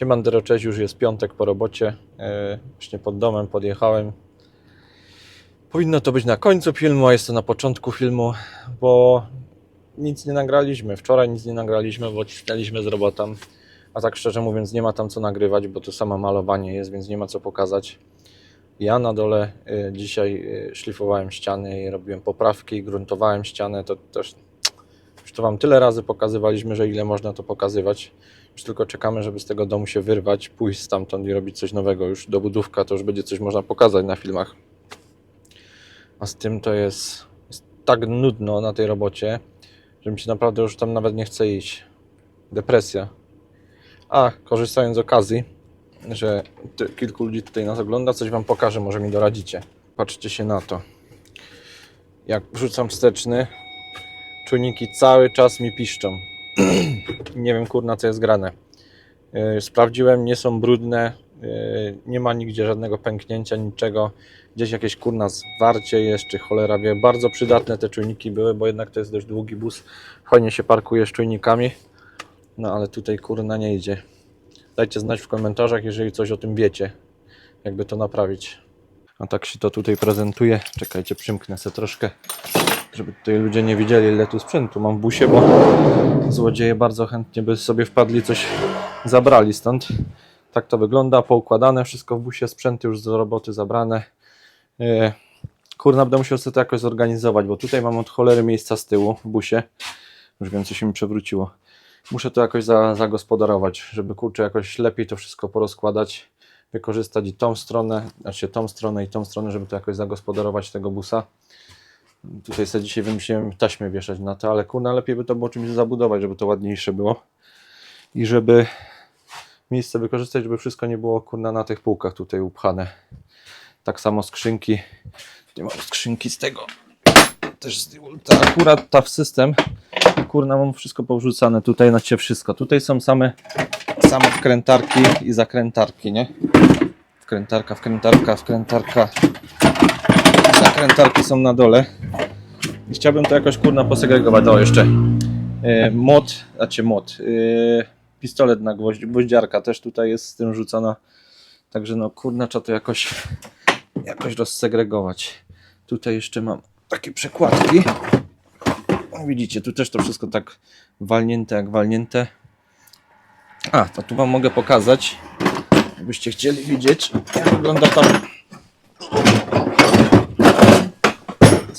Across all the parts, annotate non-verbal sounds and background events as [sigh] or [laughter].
Siemandero, cześć, już jest piątek po robocie. E, Właśnie pod domem podjechałem. Powinno to być na końcu filmu, a jest to na początku filmu, bo nic nie nagraliśmy. Wczoraj nic nie nagraliśmy, bo cisnęliśmy z robotą. A tak szczerze mówiąc, nie ma tam co nagrywać, bo to samo malowanie jest, więc nie ma co pokazać. Ja na dole e, dzisiaj e, szlifowałem ściany i robiłem poprawki, gruntowałem ścianę. To też już to Wam tyle razy pokazywaliśmy, że ile można to pokazywać. Już tylko czekamy, żeby z tego domu się wyrwać, pójść stamtąd i robić coś nowego. Już dobudówka to już będzie coś można pokazać na filmach. A z tym to jest, jest tak nudno na tej robocie, że mi się naprawdę już tam nawet nie chce iść. Depresja. A, korzystając z okazji, że kilku ludzi tutaj nas ogląda, coś Wam pokażę, może mi doradzicie. Patrzcie się na to. Jak wrzucam wsteczny, czujniki cały czas mi piszczą. Nie wiem kurna co jest grane. Yy, Sprawdziłem, nie są brudne, yy, nie ma nigdzie żadnego pęknięcia, niczego. Gdzieś jakieś kurna zwarcie jest, czy cholera wie. Bardzo przydatne te czujniki były, bo jednak to jest dość długi bus. Fajnie się parkuje z czujnikami. No ale tutaj kurna nie idzie. Dajcie znać w komentarzach, jeżeli coś o tym wiecie. Jakby to naprawić. A tak się to tutaj prezentuje. Czekajcie, przymknę se troszkę żeby tutaj ludzie nie widzieli ile tu sprzętu mam w busie, bo złodzieje bardzo chętnie by sobie wpadli, coś zabrali stąd. Tak to wygląda, poukładane wszystko w busie, sprzęty już z roboty zabrane. E, Kurna, będę musiał sobie to jakoś zorganizować, bo tutaj mam od cholery miejsca z tyłu w busie. Już wiem, co się mi przewróciło. Muszę to jakoś za, zagospodarować, żeby kurczę jakoś lepiej to wszystko porozkładać, wykorzystać i tą stronę, znaczy tą stronę i tą stronę, żeby to jakoś zagospodarować tego busa. Tutaj sobie dzisiaj wymyśliłem taśmę wieszać na to, ale kurna lepiej by to było czymś zabudować, żeby to ładniejsze było. I żeby miejsce wykorzystać, żeby wszystko nie było kurna na tych półkach tutaj upchane. Tak samo skrzynki. Nie mam skrzynki z tego. Też z ta akurat ta w system. Kurna mam wszystko powrzucane. Tutaj macie wszystko. Tutaj są same, same wkrętarki i zakrętarki, nie? Wkrętarka, wkrętarka, wkrętarka. Zakrętarki są na dole. I chciałbym to jakoś kurna posegregować. O, jeszcze e, mod, znaczy mod, e, pistolet na gwoźdź, gwoździarka też tutaj jest z tym rzucona. Także no kurna trzeba to jakoś, jakoś rozsegregować. Tutaj jeszcze mam takie przekładki. Widzicie, tu też to wszystko tak walnięte jak walnięte. A, to tu wam mogę pokazać, jakbyście chcieli widzieć, jak wygląda tam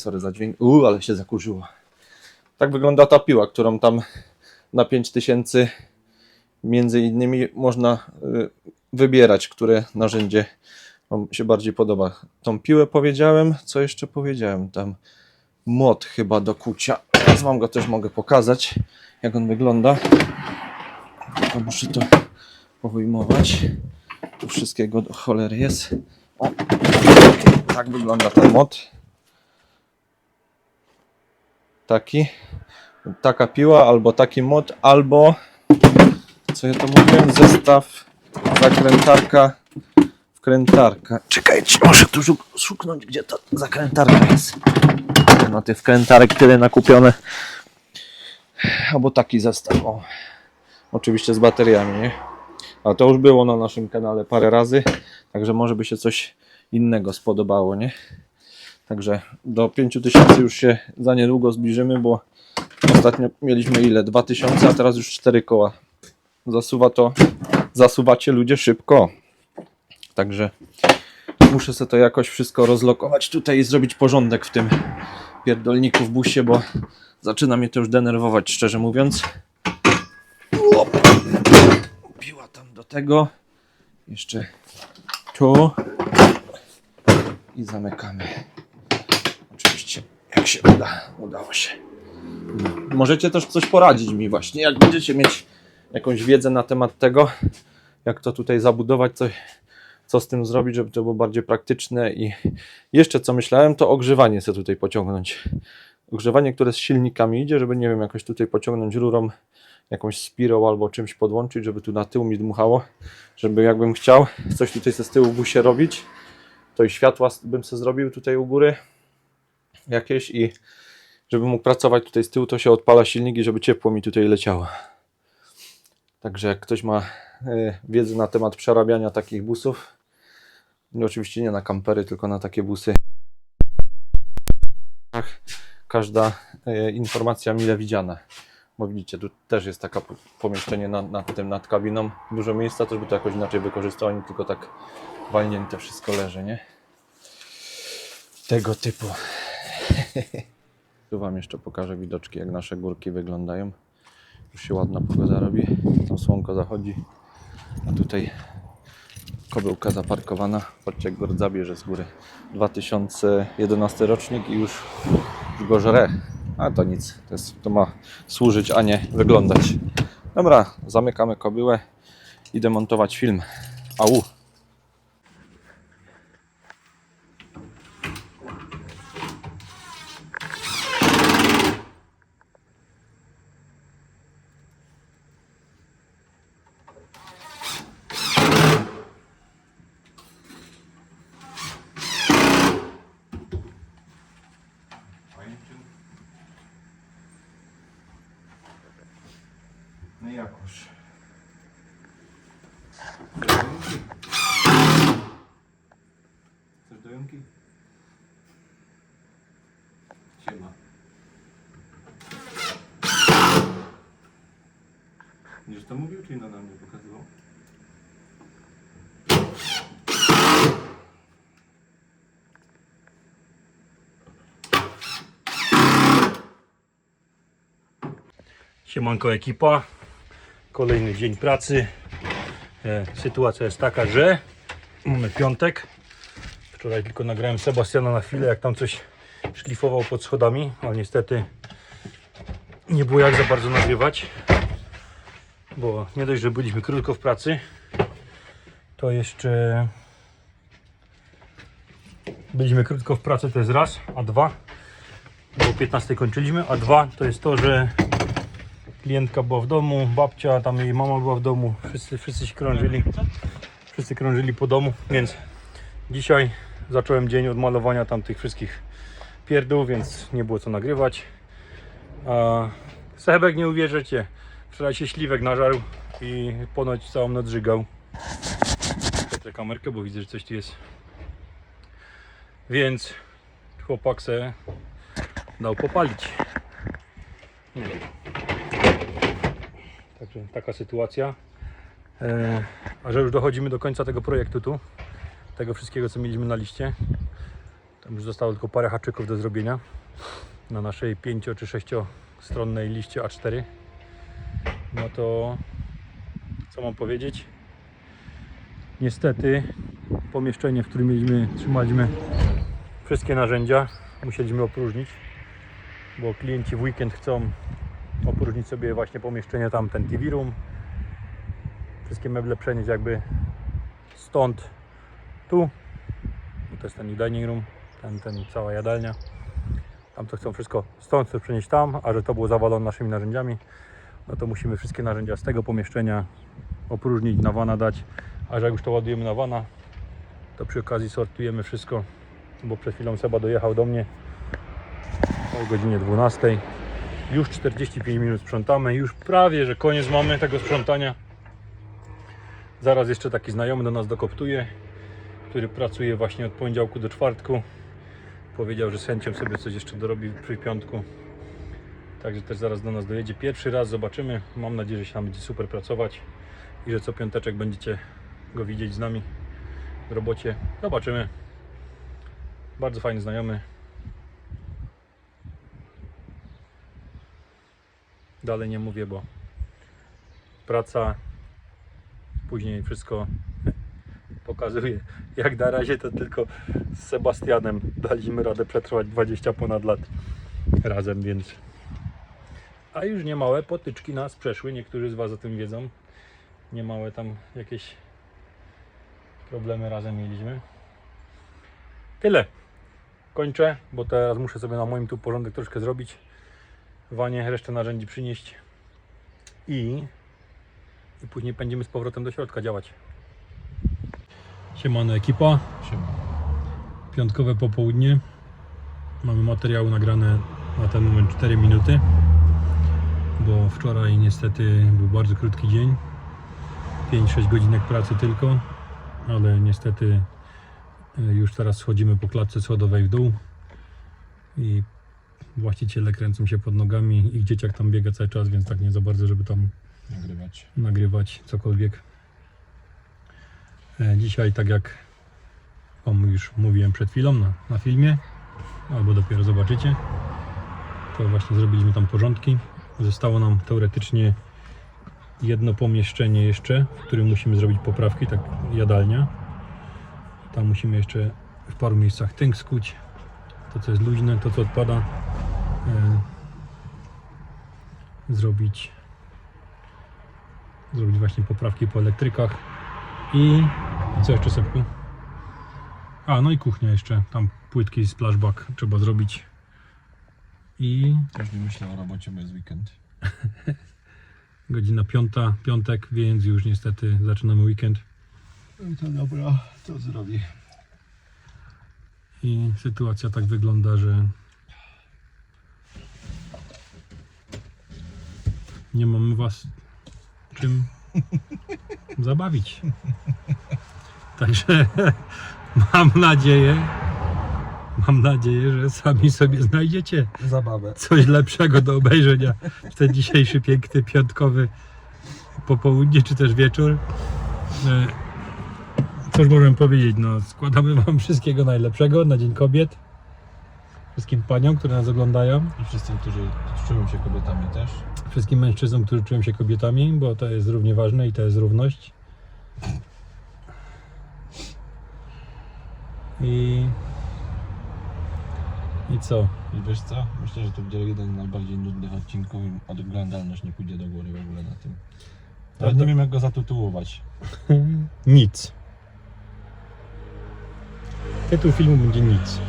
Sorry za dźwięk. Uuu, ale się zakurzyło. Tak wygląda ta piła, którą tam na 5000 między innymi można y, wybierać, które narzędzie Wam się bardziej podoba. Tą piłę powiedziałem, co jeszcze powiedziałem tam? Mod chyba do kucia. Teraz Wam go też mogę pokazać, jak on wygląda. Tylko muszę to powyjmować. Tu wszystkiego do cholery jest. O, tak wygląda ten mod taki, taka piła, albo taki mod, albo co ja to mówiłem, zestaw, zakrętarka, wkrętarka. Czekajcie, muszę tu szuk- szuknąć, gdzie ta zakrętarka jest. No tych wkrętarek tyle nakupione. Albo taki zestaw, o. Oczywiście z bateriami, nie? A to już było na naszym kanale parę razy, także może by się coś innego spodobało, nie? Także do 5000 już się za niedługo zbliżymy, bo ostatnio mieliśmy ile? 2000, a teraz już 4 koła. Zasuwa to, zasuwacie ludzie szybko. Także muszę sobie to jakoś wszystko rozlokować tutaj i zrobić porządek w tym pierdolniku w busie, bo zaczyna mnie to już denerwować, szczerze mówiąc. Op. Piła tam do tego. Jeszcze tu. I zamykamy. Jak się uda, udało się. Możecie też coś poradzić mi właśnie, jak będziecie mieć jakąś wiedzę na temat tego, jak to tutaj zabudować, coś, co z tym zrobić, żeby to było bardziej praktyczne i jeszcze co myślałem, to ogrzewanie sobie tutaj pociągnąć. Ogrzewanie, które z silnikami idzie, żeby nie wiem, jakoś tutaj pociągnąć rurą jakąś spirą albo czymś podłączyć, żeby tu na tył mi dmuchało, żeby jakbym chciał coś tutaj ze z tyłu w busie robić, to i światła bym sobie zrobił tutaj u góry jakieś i żeby mógł pracować tutaj z tyłu, to się odpala silnik i żeby ciepło mi tutaj leciało. Także jak ktoś ma e, wiedzę na temat przerabiania takich busów, no oczywiście nie na kampery, tylko na takie busy, każda e, informacja mile widziana. Bo widzicie, tu też jest taka po- pomieszczenie nad, nad tym, nad kabiną. Dużo miejsca, też by to jakoś inaczej wykorzystał, nie tylko tak walnięte wszystko leży, nie? Tego typu. [laughs] Tu Wam jeszcze pokażę widoczki, jak nasze górki wyglądają. Już się ładna pogoda robi. Tam słonko zachodzi. A tutaj kobyłka zaparkowana. Patrzcie, jak go zabierze z góry. 2011 rocznik i już, już go żre. A to nic. To, jest, to ma służyć, a nie wyglądać. Dobra, zamykamy kobyłę. Idę montować film. Au! No jakoś. Chcesz dojąki? Siema. Będziesz to mówił, czy na mnie pokazywał? Siemanko ekipa, kolejny dzień pracy. E, sytuacja jest taka, że mamy piątek. Wczoraj tylko nagrałem Sebastiana na chwilę, jak tam coś szlifował pod schodami, ale niestety nie było jak za bardzo nagrywać, bo nie dość, że byliśmy krótko w pracy, to jeszcze byliśmy krótko w pracy, to jest raz, a dwa, bo o 15 kończyliśmy, a dwa to jest to, że klientka była w domu, babcia, tam jej mama była w domu, wszyscy, wszyscy się krążyli, wszyscy krążyli po domu, więc dzisiaj zacząłem dzień od malowania tam tych wszystkich pierdół, więc nie było co nagrywać. A Sebek nie uwierzycie, wczoraj się śliwek nażarł i ponoć całą noc żygał. Kamerkę, bo widzę, że coś tu jest. Więc chłopak se dał popalić. Nie wiem. Także taka sytuacja. E, a że już dochodzimy do końca tego projektu tu, tego wszystkiego co mieliśmy na liście, tam już zostało tylko parę haczyków do zrobienia na naszej 5 czy 6 stronnej liście A4. No to co mam powiedzieć? Niestety pomieszczenie, w którym mieliśmy, trzymaliśmy wszystkie narzędzia, musieliśmy opróżnić, bo klienci w weekend chcą opróżnić sobie właśnie pomieszczenie tam, ten TV room. Wszystkie meble przenieść jakby stąd tu. To jest ten dining room, ten, ten cała jadalnia. Tam to chcą wszystko stąd chcą przenieść tam, a że to było zawalone naszymi narzędziami, no to musimy wszystkie narzędzia z tego pomieszczenia opróżnić, na wana dać. A że jak już to ładujemy na wana, to przy okazji sortujemy wszystko, bo przed chwilą Seba dojechał do mnie o godzinie 12. Już 45 minut sprzątamy, już prawie, że koniec mamy tego sprzątania. Zaraz jeszcze taki znajomy do nas dokoptuje, który pracuje właśnie od poniedziałku do czwartku. Powiedział, że z chęcią sobie coś jeszcze dorobi przy piątku. Także też zaraz do nas dojedzie. Pierwszy raz zobaczymy. Mam nadzieję, że się nam będzie super pracować i że co piąteczek będziecie go widzieć z nami w robocie. Zobaczymy. Bardzo fajny znajomy. Dalej nie mówię, bo praca później wszystko [laughs] pokazuje. Jak na razie to tylko z Sebastianem daliśmy radę przetrwać 20 ponad lat razem, więc a już niemałe potyczki nas przeszły, niektórzy z Was o tym wiedzą. Niemałe tam jakieś problemy razem mieliśmy. Tyle. Kończę, bo teraz muszę sobie na moim tu porządek troszkę zrobić wanie, resztę narzędzi przynieść i, i później będziemy z powrotem do środka działać. Siemano ekipa. Piątkowe popołudnie. Mamy materiały nagrane na ten moment 4 minuty, bo wczoraj niestety był bardzo krótki dzień. 5-6 godzinek pracy tylko, ale niestety y, już teraz schodzimy po klatce schodowej w dół i właściciele kręcą się pod nogami, ich dzieciak tam biega cały czas, więc tak nie za bardzo, żeby tam Nagrywać. nagrywać cokolwiek. E, Dzisiaj, tak jak Wam już mówiłem przed chwilą na, na filmie, albo dopiero zobaczycie, to właśnie zrobiliśmy tam porządki. Zostało nam teoretycznie jedno pomieszczenie jeszcze, w którym musimy zrobić poprawki, tak jadalnia. Tam musimy jeszcze w paru miejscach tynk skuć. To co jest luźne, to co odpada, e, zrobić zrobić właśnie poprawki po elektrykach i, i co jeszcze Sepku? A, no i kuchnia jeszcze, tam płytki splashback trzeba zrobić i Każdy myślał o robocie, bo jest weekend. [laughs] godzina piąta, piątek, więc już niestety zaczynamy weekend No to dobra, to zrobi. I sytuacja tak wygląda, że nie mamy was czym [laughs] zabawić. Także [laughs] mam nadzieję, mam nadzieję, że sami sobie znajdziecie Zabawę. coś lepszego do obejrzenia w ten dzisiejszy piękny piątkowy popołudnie czy też wieczór. Cóż możemy powiedzieć? No, składamy Wam wszystkiego najlepszego na Dzień Kobiet. Wszystkim paniom, które nas oglądają, I wszyscy, którzy czują się kobietami też. wszystkim mężczyznom, którzy czują się kobietami, bo to jest równie ważne i to jest równość. I. I co? I wiesz co? Myślę, że to będzie jeden z najbardziej nudnych odcinków i oglądalność nie pójdzie do góry w ogóle na tym. Nawet nie wiem jak go zatytułować. [laughs] Nic. Tytuł filmu będzie nic.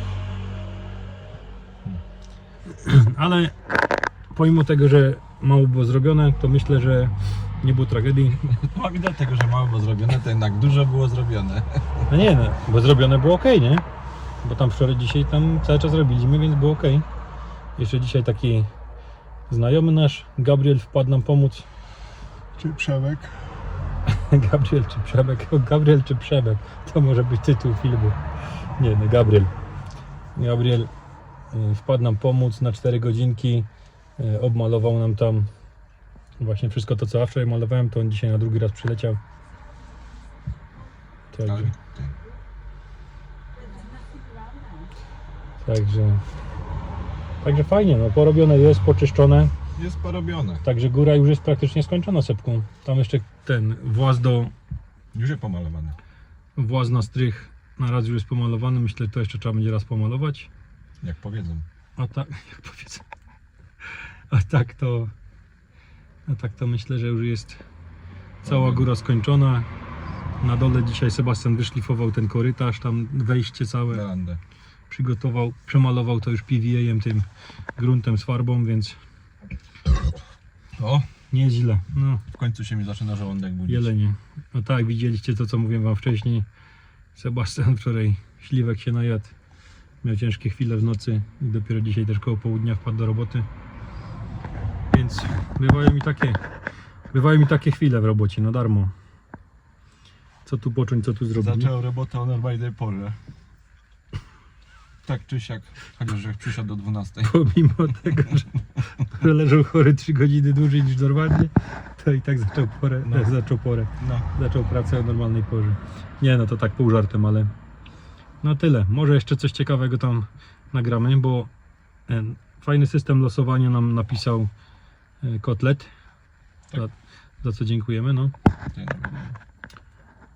Ale pomimo tego, że mało było zrobione, to myślę, że nie było tragedii. Pomimo tego, że mało było zrobione, to jednak dużo było zrobione. No nie, no, bo zrobione było ok, nie? Bo tam wczoraj, dzisiaj tam cały czas robiliśmy, więc było ok. Jeszcze dzisiaj taki znajomy nasz, Gabriel, wpadł nam pomóc. Czy Przemek? [laughs] Gabriel czy Przemek? Gabriel czy Przemek? To może być tytuł filmu. Nie, no Gabriel. Gabriel y, wpadł nam pomóc na 4 godzinki. y, Obmalował nam tam właśnie wszystko to, co ja wczoraj malowałem, to on dzisiaj na drugi raz przyleciał. Także, także, także fajnie, no porobione jest, poczyszczone. Jest porobione. Także góra już jest praktycznie skończona sepką. Tam jeszcze ten właz do Już jest pomalowane. właz na strych na raz już jest pomalowany. Myślę, że to jeszcze trzeba będzie raz pomalować. Jak powiedzą. A tak, [laughs] jak powiedzę. A tak to. A tak to myślę, że już jest cała góra skończona. Na dole dzisiaj Sebastian wyszlifował ten korytarz, tam wejście całe Werandę. przygotował, przemalował to już PVA-em, tym gruntem z farbą, więc O, nie jest źle. No, w końcu się mi zaczyna żołądek budzić. Jelenie. No tak, widzieliście to, co mówiłem wam wcześniej. Sebastian wczoraj śliwek się najadł. Miał ciężkie chwile w nocy i dopiero dzisiaj też koło południa wpadł do roboty. Więc bywają mi takie, bywają mi takie chwile w robocie, na darmo. Co tu począć, co tu zrobić? Zaczął robotę o normalnej porze. Tak czy siak, chociaż jak przyszedł do 12. Pomimo tego, że, [laughs] że [laughs] leżał chory 3 godziny dłużej niż normalnie, to i tak zaczął porę, No. [laughs] zaczął porę. No, zaczął pracę o normalnej porze. Nie no, to tak pół żartem, ale no tyle. Może jeszcze coś ciekawego tam nagramy, bo e, fajny system losowania nam napisał e, Kotlet. Tak. Za, za co dziękujemy. No.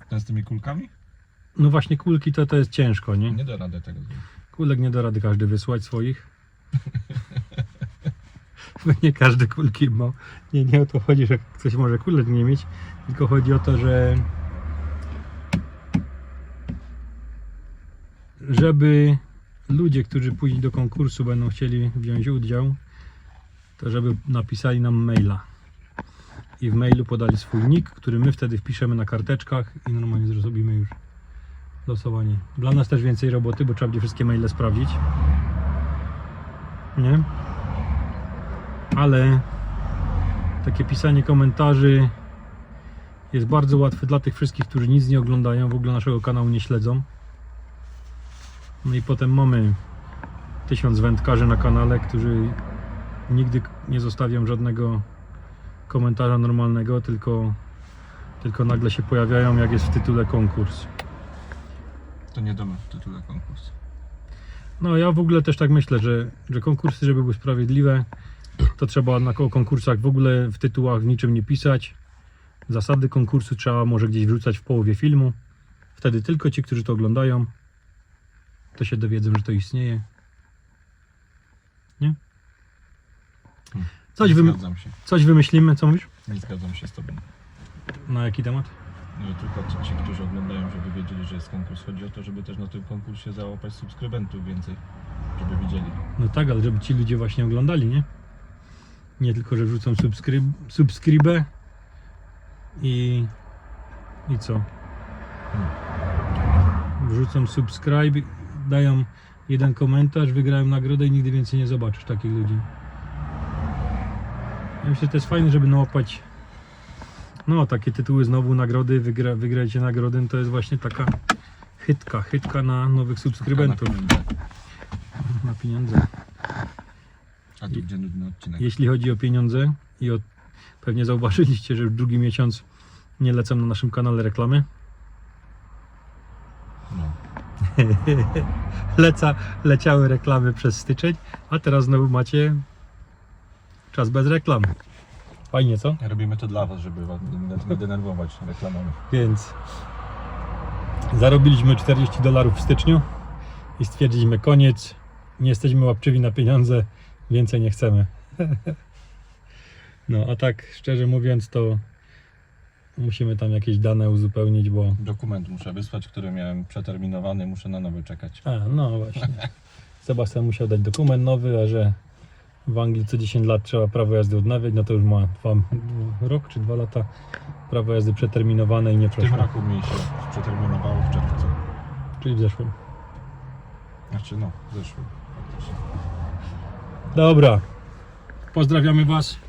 ten, z tymi kulkami? no właśnie kulki to, to jest ciężko, nie? Nie da rady tego. Kulek nie da rady każdy wysłać swoich. [laughs] Bo [laughs] nie każdy kulki ma. Nie, nie o to chodzi, że ktoś może kulek nie mieć, tylko chodzi o to, że żeby ludzie, którzy później do konkursu będą chcieli wziąć udział, to żeby napisali nam maila. I w mailu podali swój nick, który my wtedy wpiszemy na karteczkach i normalnie zrobimy już losowanie. Dla nas też więcej roboty, bo trzeba będzie wszystkie maile sprawdzić. Nie? Ale takie pisanie komentarzy Jest bardzo łatwy dla tych wszystkich, którzy nic nie oglądają, w ogóle naszego kanału nie śledzą. No i potem mamy tysiąc wędkarzy na kanale, którzy nigdy nie zostawią żadnego komentarza normalnego, tylko, tylko nagle się pojawiają, jak jest w tytule konkurs. To nie domy w tytule konkursu. No ja w ogóle też tak myślę, że, że konkursy, żeby były sprawiedliwe, to trzeba na ko- konkursach w ogóle w tytułach niczym nie pisać. Zasady konkursu trzeba może gdzieś wrzucać w połowie filmu. Wtedy tylko ci, którzy to oglądają, to się dowiedzą, że to istnieje. Nie? Coś, nie wym- zgadzam się. coś wymyślimy, co mówisz? Nie zgadzam się z tobą. Na jaki temat? No, tylko ci, ci, którzy oglądają, żeby wiedzieli, że jest konkurs. Chodzi o to, żeby też na tym konkursie załapać subskrybentów więcej, żeby widzieli. No tak, ale żeby ci ludzie właśnie oglądali, nie? Nie tylko, że wrzucą subskryb subskrybę i i co? Wrzucą subscribe, dają jeden komentarz, wygrają nagrodę i nigdy więcej nie zobaczysz takich ludzi. Ja myślę, że to jest fajne, żeby nałapać no takie tytuły znowu nagrody, wygra, wygrajcie nagrodę, to jest właśnie taka chytka, chytka na nowych subskrybentów, Na pieniądze. na pieniądze. Nudny odcinek. Jeśli chodzi o pieniądze i o, pewnie zauważyliście, że już drugi miesiąc nie lecą na naszym kanale reklamy. No. [laughs] Leca, leciały reklamy przez styczeń, a teraz znowu macie czas bez reklam. Fajnie, co? Robimy to dla was, żeby was nie denerwować reklamami. Więc zarobiliśmy 40 dolarów w styczniu i stwierdziliśmy koniec. Nie jesteśmy łapczywi na pieniądze, więcej nie chcemy. No a tak szczerze mówiąc to musimy tam jakieś dane uzupełnić, bo Dokument muszę wysłać, który miałem przeterminowany, muszę na nowy czekać. a no właśnie. Sebastian musiał dać dokument nowy, a że w Anglii co 10 lat trzeba prawo jazdy odnawiać, no to już ma dwa, rok czy dwa lata prawo jazdy przeterminowane i nie W tym przeszło. roku mi się przeterminowało w czerwcu. Czyli w zeszłym. Znaczy no, w zeszłym. faktycznie. Dobra. Pozdrawiamy Was.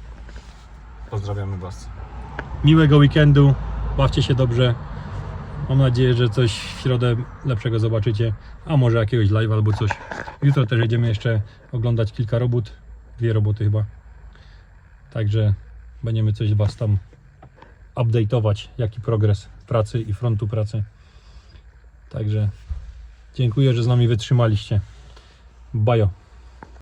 Pozdrawiamy was. Miłego weekendu. Bawcie się dobrze. Mam nadzieję, że coś w środę lepszego zobaczycie. A może jakiegoś live albo coś. Jutro też jedziemy jeszcze oglądać kilka robót. Dwie roboty chyba. Także będziemy coś Was tam update'ować. Jaki progres pracy i frontu pracy. Także dziękuję, że z nami wytrzymaliście. Bajo.